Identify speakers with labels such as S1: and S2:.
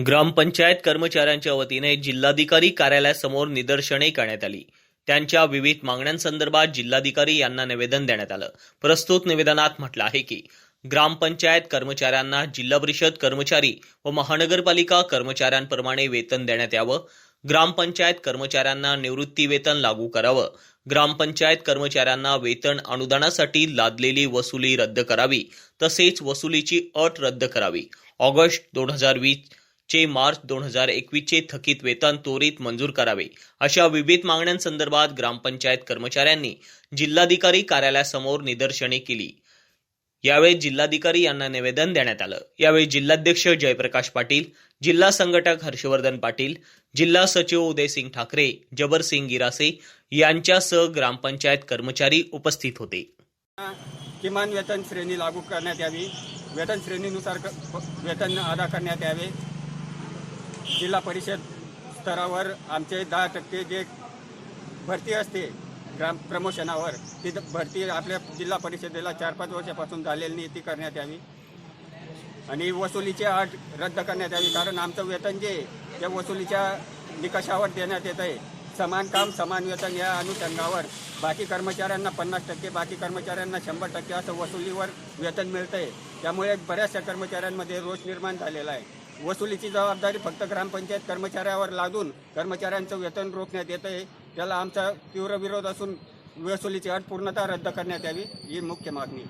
S1: ग्रामपंचायत कर्मचाऱ्यांच्या वतीने जिल्हाधिकारी कार्यालयासमोर निदर्शने करण्यात आली. त्यांच्या विविध मागण्यांसंदर्भात जिल्हाधिकारी यांना निवेदन देण्यात आलं. प्रस्तुत निवेदनात म्हटलं आहे की ग्रामपंचायत कर्मचाऱ्यांना जिल्हा परिषद कर्मचारी व महानगरपालिका कर्मचाऱ्यांप्रमाणे वेतन देण्यात यावं. ग्रामपंचायत कर्मचाऱ्यांना निवृत्ती वेतन लागू करावं. ग्रामपंचायत कर्मचाऱ्यांना वेतन अनुदानासाठी लादलेली वसुली रद्द करावी. तसेच वसुलीची अट रद्द करावी. ऑगस्ट दोन हजार वीस चे मार्च दोन हजार एकवीस चे थकीत वेतन त्वरित मंजूर करावे. अशा विविध मागण्यांसंदर्भात ग्रामपंचायत कर्मचाऱ्यांनी जिल्हाधिकारी कार्यालयासमोर निदर्शने केली. यावेळी जिल्हाधिकारी यांना निवेदन देण्यात आलं. यावेळी जिल्हाध्यक्ष जयप्रकाश पाटील जिल्हा संघटक हर्षवर्धन पाटील जिल्हा सचिव उदयसिंग ठाकरे जबरसिंग गिरासे यांच्यासह ग्रामपंचायत कर्मचारी उपस्थित होते.
S2: किमान वेतन श्रेणी लागू करण्यात यावी. वेतन श्रेणीनुसार वेतन अदा करण्यात यावे. जिल्हा परिषद स्तरावर आमचे दहा टक्के जे भरती असते ग्राम प्रमोशनावर ती भरती आपल्या जिल्हा परिषदेला चार पाच वर्षापासून झालेली नाही ती करण्यात यावी. आणि वसुलीची अट रद्द करण्यात यावी कारण आमचं वेतन जे आहे, त्या वसुलीच्या निकषावर देण्यात येत आहे. समान काम समान वेतन या अनुषंगावर बाकी कर्मचाऱ्यांना पन्नास टक्के बाकी कर्मचाऱ्यांना शंभर टक्के असं वसुलीवर वेतन मिळतं आहे त्यामुळे बऱ्याचशा कर्मचाऱ्यांमध्ये रोष निर्माण झालेला आहे. वसुलीची जबाबदारी फक्त ग्रामपंचायत कर्मचाऱ्यावर लादून कर्मचाऱ्यांचं वेतन रोखण्यात येतं आहे. त्याला आमचा तीव्र विरोध असून वसुलीची अट पूर्णतः रद्द करण्यात यावी ही मुख्य मागणी.